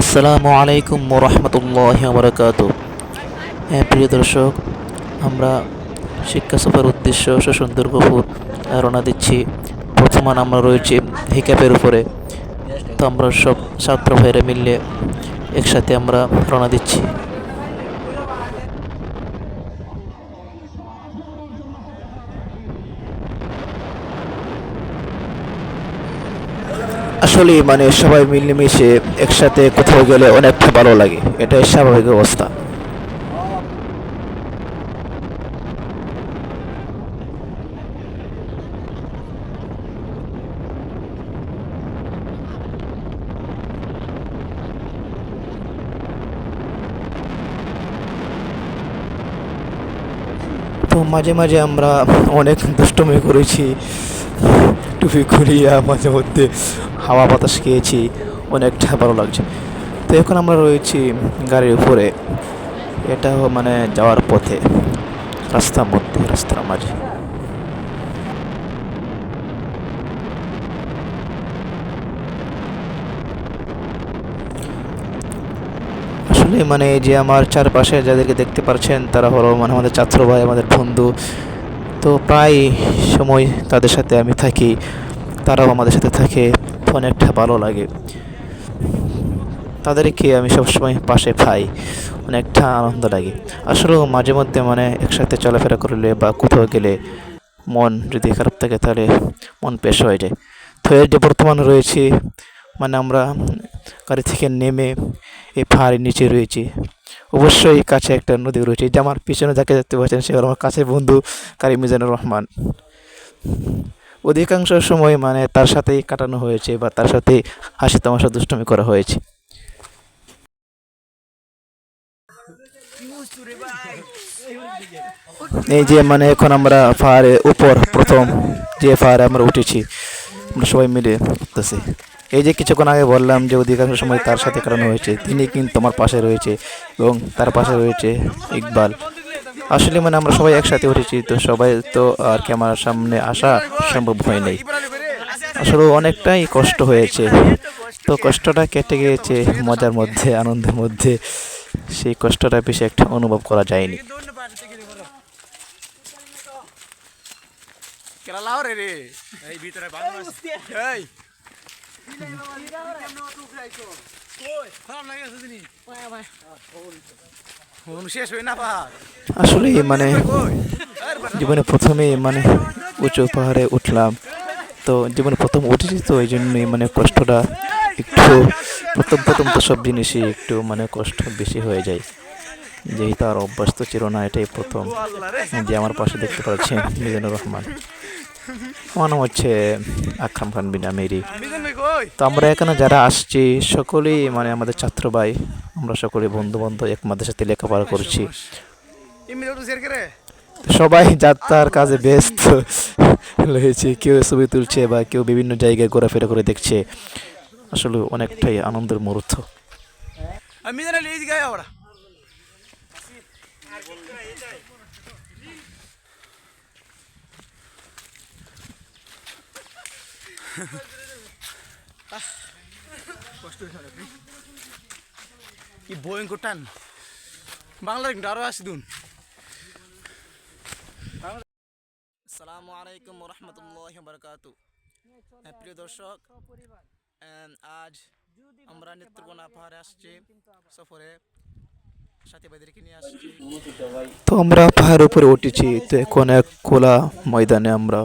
আসসালামু আলাইকুম রহমতুল্লাহ বরকাত হ্যাঁ প্রিয় দর্শক, আমরা শিক্ষা সফর উদ্দেশ্য সুন্দর গফুর রওনা দিচ্ছি। বর্তমান আমরা রয়েছি হিকাপের উপরে। তো আমরা সব ছাত্র ভাইরা মিললে একসাথে আমরা রওনা দিচ্ছি। আসলে মানে সবাই মিলেমিশে একসাথে কোথাও গেলে অনেকটা ভালো লাগে। এটাই স্বাভাবিক অবস্থা। তো মাঝে মাঝে আমরা অনেক দুষ্টমি করেছি। টুপি খুলিয়া মাঝে মধ্যে হাওয়া বাতাস খেয়েছি, অনেকটা ভালো লাগছে। তো এখন আমরা রয়েছি গাড়ির উপরে। এটা মানে যাওয়ার পথে, রাস্তার মধ্যে, রাস্তার মাঝে। আসলে মানে যে আমার চারপাশে যাদেরকে দেখতে পারছেন, তারা হলো মানে আমাদের ছাত্র ভাই, আমাদের বন্ধু। তো প্রায় সময় তাদের সাথে আমি থাকি, তারাও আমাদের সাথে থাকে। অনেকটা ভালো লাগে। তাদেরকে আমি সবসময় পাশে পাই, অনেকটা আনন্দ লাগে। আসলেও মাঝে মধ্যে মানে একসাথে চলাফেরা করলে বা কোথাও গেলে মন যদি খারাপ থাকে তাহলে মন পেশ হয়ে যায়। তো এর যে বর্তমানে রয়েছে মানে আমরা গাড়ি থেকে নেমে এই পাহাড়ের নিচে রয়েছি। অবশ্যই কাছে একটা নদী রয়েছে, যে আমার পিছনে যাকে দেখতে পাচ্ছেন সে আমার কাছের বন্ধু কারি মিজানুর রহমান। অধিকাংশ সময় মানে তার সাথেই কাটানো হয়েছে বা তার সাথেই হাসি তামাশা দুষ্টমি করা হয়েছে। এই যে মানে এখন আমরা পাহাড়ের উপর প্রথম যে পাহাড়ে আমরা উঠেছি, আমরা সবাই মিলে উঠতেছি। এই যে কিছুক্ষণ আগে বললাম যে অধিকাংশ সময় তার সাথে কাটানো হয়েছে, তিনি কিন্তু আমার পাশে রয়েছে এবং তার পাশে রয়েছে ইকবাল। আসলে মানে আমরা সবাই একসাথে উঠেছি তো সবাই তো আর ক্যামেরার সামনে আসা সম্ভব হয় নাই। আসলে অনেকটাই কষ্ট হয়েছে। তো কষ্টটা কেটে গিয়েছে মজার মধ্যে আনন্দের মধ্যে। সেই কষ্টটা বেশি একটা অনুভব করা যায়নি। কেলা লাও রে রে। এই ভিতরে আসলে মানে জীবনে প্রথমেই মানে উঁচু পাহাড়ে উঠলাম। তো জীবনে প্রথম উঠেছি তো, এই জন্যই মানে কষ্টটা একটু প্রথম প্রথম তো সব জিনিসই একটু মানে কষ্ট বেশি হয়ে যায়। যেহেতু আর অভ্যাস তো ছিল না, এটাই প্রথম। যে আমার পাশে দেখতে পাচ্ছেন মিজানুর রহমান। আমার নাম হচ্ছে আকরাম খান বিন কই? তো আমরা এখানে যারা আসছি সকলেই মানে আমাদের ছাত্র ভাই আমরা সকলে বন্ধু বান্ধব এক মাদ্রাসাতে লেখাপড়া করছি। সবাই যাত্রার কাজে ব্যস্ত। রয়েছে কেউ ছবি তুলছে বা কেউ বিভিন্ন জায়গায় ঘোরাফেরা করে দেখছে। আসলে অনেকটাই আনন্দের মুহূর্ত। আমি মিজান লিয়ে গায় ahora কষ্ট হয়েছে অনেক, রে। কি ভয়ঙ্কর টান। বাংলার কিন্তু আরও আসি দুন। আসসালামু আলাইকুম রহমতুল্লাহ বরকাত প্রিয় দর্শক আজ আমরা নেত্রকোনা পাহাড়ে আসছি সফরে সাথী ভাইদেরকে নিয়ে আসছি। তো আমরা পাহাড়ের উপরে উঠেছি তো এখন এক খোলা ময়দানে আমরা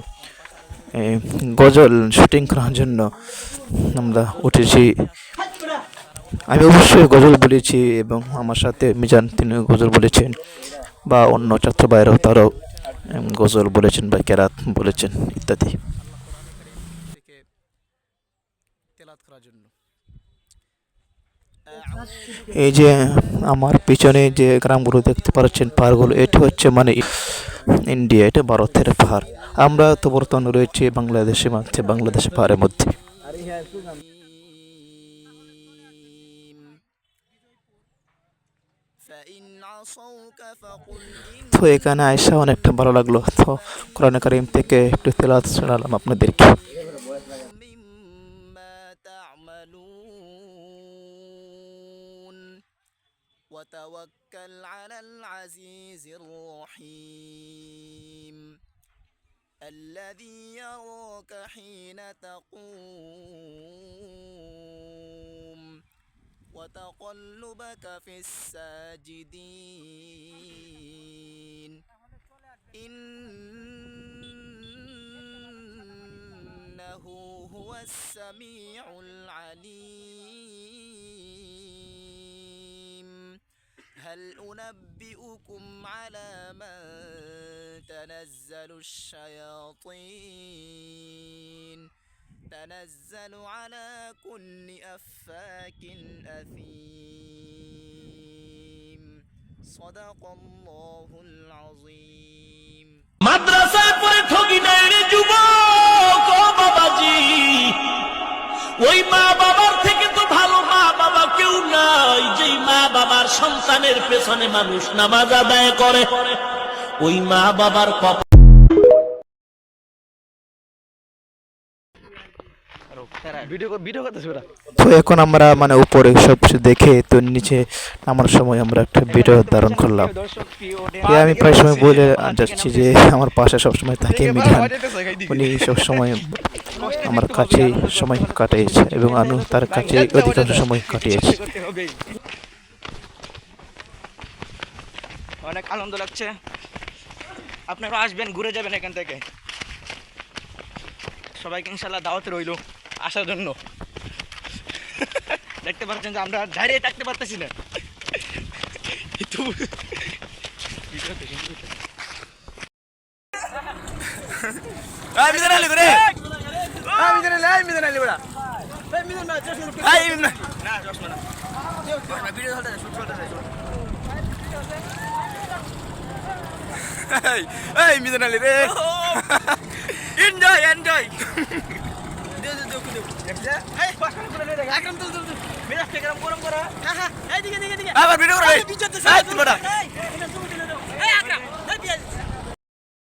গজল শুটিং করার জন্য আমরা উঠেছি। আমি অবশ্যই গজল বলেছি এবং আমার সাথে মিজান তিনি গজল বলেছেন বা অন্য ছাত্র ভাইরাও তারাও গজল বলেছেন বা কেরাত বলেছেন ইত্যাদি। এই যে আমার পিছনে যে গ্রামগুলো দেখতে পাচ্ছেন, পাহাড়গুলো, এটি হচ্ছে মানে ইন্ডিয়া, এটা ভারতের পাহাড়। আমরা তো বর্তমানে রয়েছে বাংলাদেশে মধ্যে বাংলাদেশের পাহাড়ের মধ্যে তো এখানে আয়সা অনেকটা ভালো লাগলো তো কোরআন কারিম থেকে একটু তেলাত শোনালাম আপনাদেরকে مما تعملون وتوكل على العزيز الرحيم الذي يراك حين تقوم وتقلبك في الساجدين. إنه هو السميع العليم. هل أنبئكم على من تنزل الشياطين تنزل على كل أفاك أثيم صدق الله العظيم মাদ্রাসায় পড়ে ঠগি নাই রে যুবক ও বাবাজি ওই মা বাবার থেকে তো ভালো মা বাবা কেউ নাই যেই মা বাবার সন্তানের পেছনে মানুষ নামাজ আদায় করে ওই মা বাবার কপ ভিডিও ভিডিও করতেছে ওরা। তো এখন আমরা মানে উপরে সব কিছু দেখে তো নিচে নামার সময় আমরা একটা ভিডিও ধারণ করলাম। এ আমি প্রায় সময় বলে যাচ্ছি যে আমার পাশে সবসময় থাকে মিজান। উনি সবসময় আমার কাছে সময় কাটিয়েছে এবং আমি তার কাছে অধিকাংশ সময় কাটিয়েছি। অনেক আনন্দ লাগছে। আপনারা আসবেন ঘুরে যাবেন এখান থেকে। সবাইকে ইনশাল্লাহ দাওয়াতে রইল আসার জন্য। দেখতে পাচ্ছেন যে আমরা দাঁড়িয়ে থাকতে পারতেছি না। ভিডিও এই এই মিজান আলী রে এনজয় এনজয় আবার ভিডিও করে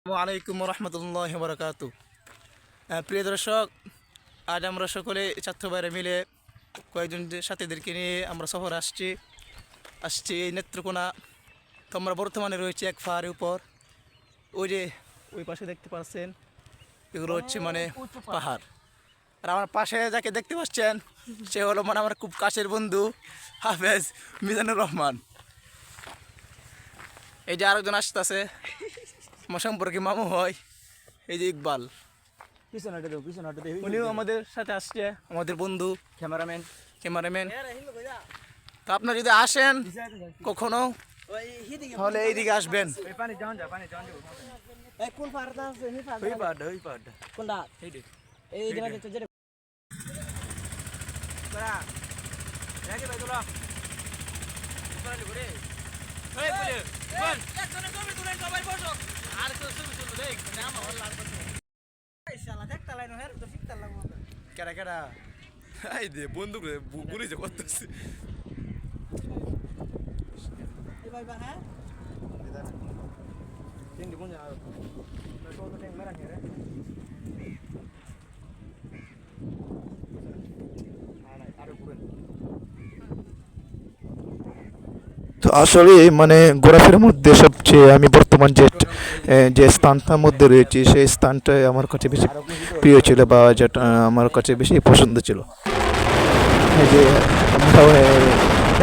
আসসালামু আলাইকুম রহমতুল্লাহ বরকাতু প্রিয় দর্শক আজ আমরা সকলে ছাত্র বাইরে মিলে কয়েকজন সাথীদেরকে নিয়ে আমরা সফর আসছি। আসছি এই নেত্রকোনা। তো আমরা বর্তমানে রয়েছি এক পাহাড়ের উপর। ওই যে ওই পাশে দেখতে পাচ্ছেন এগুলো হচ্ছে মানে পাহাড়। আর আমার পাশে যাকে দেখতে পাচ্ছেন সে হলো মানে আমার খুব কাছের বন্ধু হাফেজ মিজানুর রহমান। এই যে আরেকজন আসতেছে আমার সম্পর্কে মামু হয় এই যে ইকবাল। পিছনাটা পিছনাটা উনিও আমাদের সাথে আসছে আমাদের বন্ধু ক্যামেরাম্যান। ক্যামেরাম্যান। তো আপনারা যদি আসেন কখনো তাহলে এইদিকে আসবেন। ওই পানি যান যা পানি যান কোন পাহাড়টা আছে? নি ওই পাড়টা ওই পাড়টা কোনটা? এই জায়গাটা তো যেটা তোরা। রাগে ভাই এই বলে বল একজনে কবি তুলে সবাই বসো। আর তো ছবি তুলবো দেখ। নাম আমার লাগবে শালা দেখতা লাইনো হের তো লাগবো কেডা কেডা? এই দে বন্দুক রে গুলি যে করতেছে। তো আসলে মানে ঘোরাফেরার মধ্যে সবচেয়ে আমি বর্তমান যে যে স্থানটার মধ্যে রয়েছি সেই স্থানটাই আমার কাছে বেশি প্রিয় ছিল বা যেটা আমার কাছে বেশি পছন্দ ছিল। যে আমরাও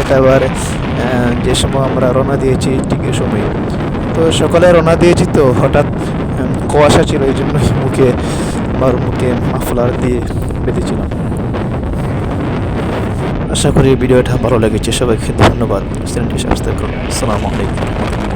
এটা আবার যে সময় আমরা রওনা দিয়েছি, ঠিক এই সময়। তো সকালে রওনা দিয়েছি তো, হঠাৎ কুয়াশা ছিল, এই জন্য মুখে আমার মুখে মাফলার দিয়ে বেঁধেছিলাম। আশা করি ভিডিওটা ভালো লেগেছে, সবাইকে ধন্যবাদ। চ্যানেলটি আলাইকুম।